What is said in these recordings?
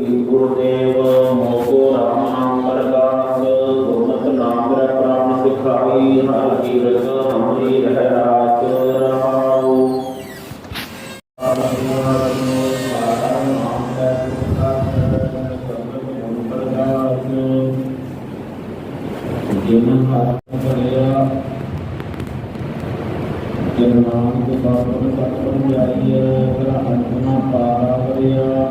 ਗੁਰਦੇਵ ਮੋਕੋ ਰਾਮ ਨਾਮ ਪ੍ਰਗਾਸ ਗੁਰਮਤਿ ਨਾਮ ਰਹਿ ਪ੍ਰਾਨ ਸਿਖਾਈ, ਹਰ ਕੀਰਤ ਹਮਰੀ ਰਹਿ ਰਾਤ ਰਹਾਉ। ਜਿਨ ਹਰ ਕਰਿਆ ਜਿਨ ਨਾਮ ਦੇ ਬਾਬਰ ਸਤਿ ਜਾਈਏ ਗ੍ਰਹਣ ਨਾ ਪਾਰਾ ਕਰਿਆ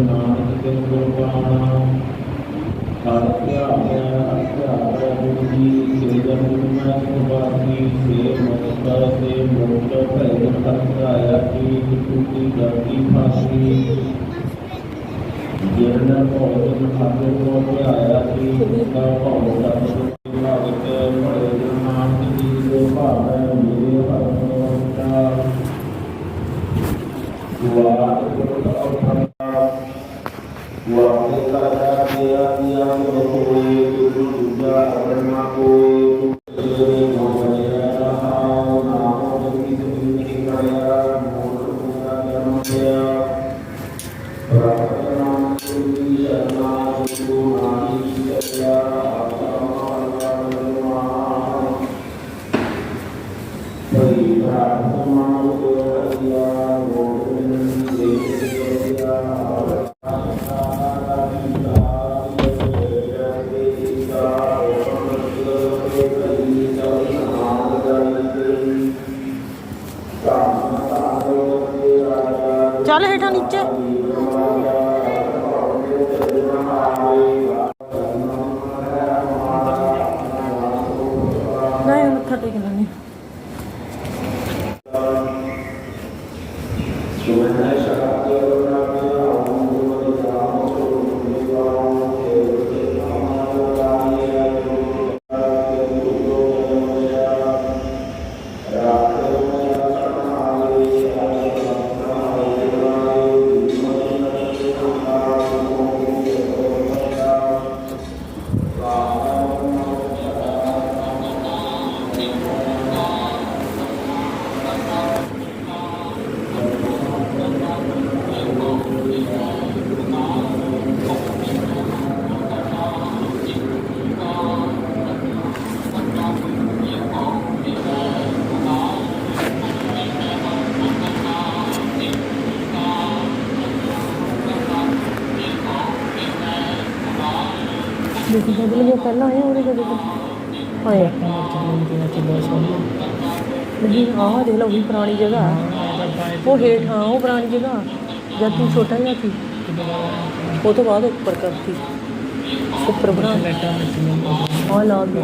ਨਾਨਕ ਤੇ ਗੁਰਬਾਣਾ ਹਰ ਧਿਆਇਆ ਹਰ ਧਿਆਇਆ ਗੁਰਜੀ ਸੇ ਜਨ ਮੈਂ ਸੁਭਾਗੀ ਸੇ ਮਸਤਰ ਸੇ ਮੋਟ ਭੈ ਹਰ ਧਿਆਇਆ ਕੀ ਟੂਟੀ ਗਤੀ ਫਾਸੀ ਜਿਰਨ ਭੋਜਨ ਖਾਦੇ ਕੋ ਧਿਆਇਆ ਕੀ ਦਾ ਭਉ ਸਤ ਭਗਤ ਬੜੇ ਨਾਮ ਦੀ ਜੋ ਭਾਵੈ চলো এটা নিচে। ਦੇਖੋ ਬਦਲ ਗਿਆ ਪਹਿਲਾਂ ਆਇਆ ਉਹਦੇ ਕਦੇ ਆਇਆ ਨਹੀਂ ਆਹ ਦੇਖ ਲਓ, ਉਹ ਵੀ ਪੁਰਾਣੀ ਜਗ੍ਹਾ। ਉਹ ਹੇਠ, ਹਾਂ, ਉਹ ਪੁਰਾਣੀ ਜਗ੍ਹਾ। ਜਦ ਤੂੰ ਛੋਟਾ ਜਿਹਾ ਸੀ, ਉਹ ਤੋਂ ਬਾਅਦ ਉੱਪਰ ਕਰਤੀ। ਉੱਪਰ ਬਣਾ। ਆ ਲਾ ਦੇ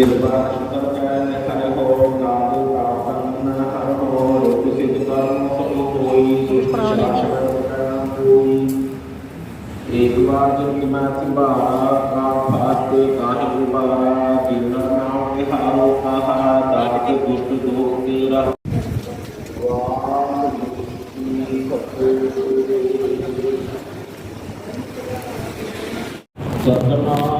ਕਿਰਪਾ ਕਰਕੇ ਹਰਿ ਹੋ ਨਾਮ ਪ੍ਰਾਪਨ ਹਰਿ ਹੋ ਲੋਕ ਸਿੱਧ ਕਰਮ ਸਭ ਹੋਈ ਪੁਰਾਣੇ ਹੋਈ ਇੱਕ ਵਾਰ ਜਦ ਮੈਂ ਸੰਭਾਲਾ ਕਾ ਫਾਤੇ ਕਾਹਿ ਉਪਾਰਾ ਜਿਨ ਨਾਮ ਨਿਹਾਰੋ ਕਹਾ ਦਾਤ ਦੁਸ਼ਟ ਦੋਖ ਤੇਰਾ ਵਾਹਿਗੁਰੂ ਜੀ ਸਤਨਾਮ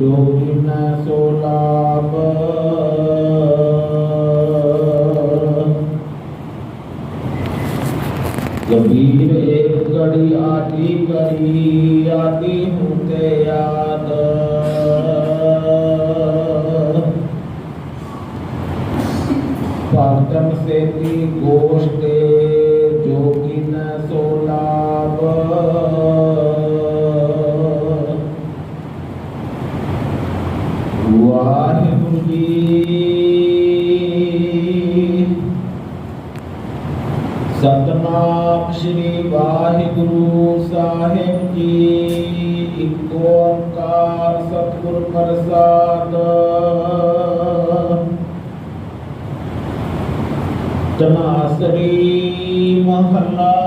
दुखिन सोलाप। कबीर एक कड़ी आदि करी आदि होते याद। पाटन से ती गोष्ठे न सोलाब ਵਾਹਿਗੁਰੂ ਜੀ। ਸਤਨਾਮ ਸ੍ਰੀ ਵਾਹਿਗੁਰੂ ਸਾਹਿਬ ਜੀ। ਇੱਕ ਓੰਕਾਰ ਸਤਿਗੁਰ ਪ੍ਰਸਾਦ। ਤਨਾਸਰੀ ਮਹੱਲਾ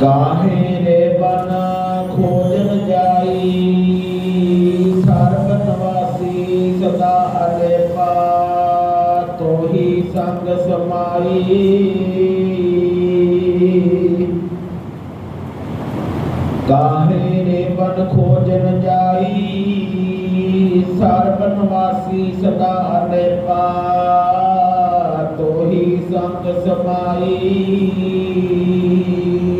ਕਾਹੇ ਰੇ ਬਨ ਖੋਜਨ ਜਾਈ? ਸਰਬ ਨਿਵਾਸੀ ਸਦਾ ਅਲੇਪਾ ਤੋਹੀ ਸੰਗ ਸਮਾਈ। ਕਾਹੇ ਰੇ ਬਨ ਖੋਜਨ ਜਾਈ? ਸਰਬ ਨਿਵਾਸੀ ਸਦਾ ਅਲੇਪਾ ਤੋਹੀ ਸੰਗ ਸਮਾਈ।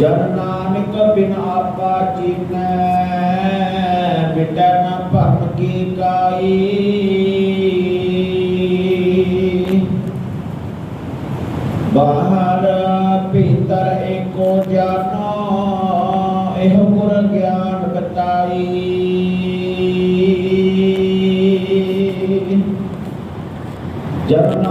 ਜਨ ਨਾਨਕ ਬਿਨ ਆਪਾ ਚੀਨੈ ਮਿਟੈ ਨ ਭਰਮ ਕੀ ਕਾਈ। ਬਾਹਰ ਭੀਤਰ ਏਕੋ ਜਾਨੋ, ਇਹੋ ਗੁਰ ਗਿਆਨ ਬਤਾਈ ਜਨ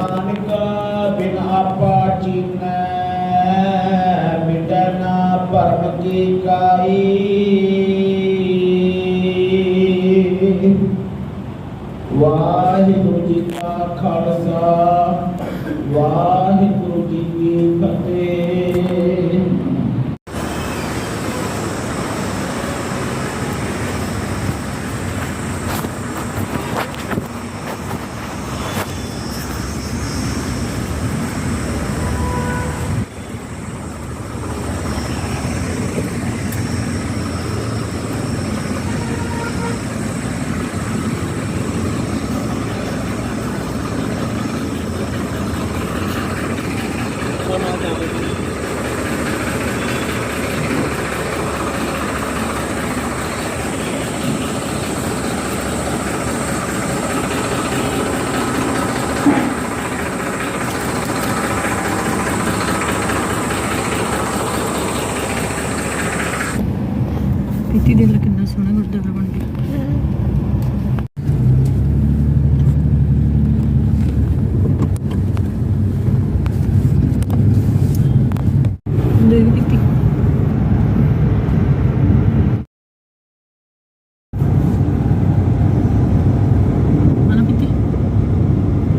ਮੂਰਤੀ ਦੇਖ ਲੈ ਕਿੰਨਾ ਸੋਹਣਾ ਗੁਰਦੁਆਰਾ ਬਣ ਗਿਆ।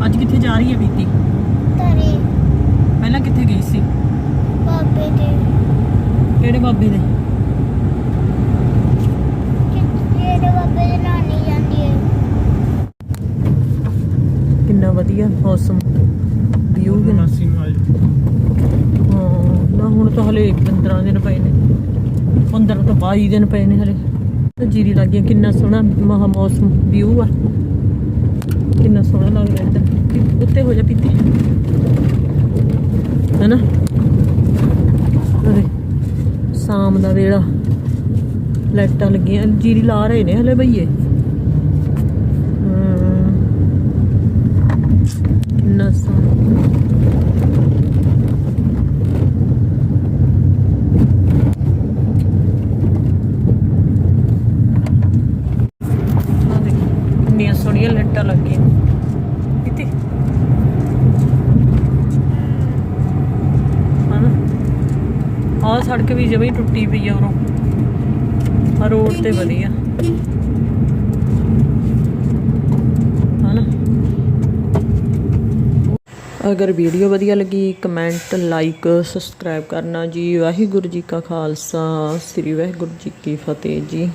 ਅੱਜ ਕਿੱਥੇ ਜਾ ਰਹੀ ਹੈ ਬੀਤੀ ਪਹਿਲਾਂ ਕਿੱਥੇ ਗਈ ਸੀ? ਕਿਹੜੇ ਬਾਬੇ ਦੇ? ਵਧੀਆ ਮੌਸਮ ਵਿਊ ਕਿੰਨਾ ਮਾਸੀ ਨਾ ਹੁਣ ਤਾਂ ਹਲੇ 15 ਦਿਨ ਪਏ ਨੇ। 15 ਤੋਂ 22 ਦਿਨ ਪਏ ਨੇ ਹਲੇ। ਜੀਰੀ ਲੱਗ ਗਈ, ਕਿੰਨਾ ਸੋਹਣਾ ਮਹਾ ਮੌਸਮ ਵਿਊ ਆ। ਕਿੰਨਾ ਸੋਹਣਾ ਲੱਗ ਰਿਹਾ ਇੱਧਰ। ਉੱਤੇ ਹੋ ਜਾ ਪੀਤੀ। ਹੈਨਾ? ਅਰੇ, ਸ਼ਾਮ ਦਾ ਵੇਲਾ। ਲਾਈਟਾਂ ਲੱਗੀਆਂ, ਜੀਰੀ ਲਾ ਰਹੇ ਨੇ ਹਲੇ ਬਈਏ ਹਮ, ਕਿੰਨਾ ਸੋਹਣਾ ਆਹ ਦੇਖੋ ਕਿੰਨੀਆਂ ਸੋਹਣੀਆਂ ਲੱਟਾਂ ਲੱਗੀਆਂ ਕਿਤੇ ਹਨਾ ਆਹ ਸੜਕ ਵੀ ਜਮੇ ਟੁੱਟੀ ਪਈ ਆ ਉਰੋਂ। ਆ ਰੋਡ ਤੇ ਵਧੀਆ ਅਗਰ ਵੀਡੀਓ ਵਧੀਆ ਲੱਗੀ ਕਮੈਂਟ ਲਾਈਕ ਸਬਸਕ੍ਰਾਈਬ ਕਰਨਾ ਜੀ। ਵਾਹਿਗੁਰੂ ਜੀ ਕਾ ਖਾਲਸਾ। ਸ੍ਰੀ ਵਾਹਿਗੁਰੂ ਜੀ ਕੀ ਫਤਿਹ ਜੀ।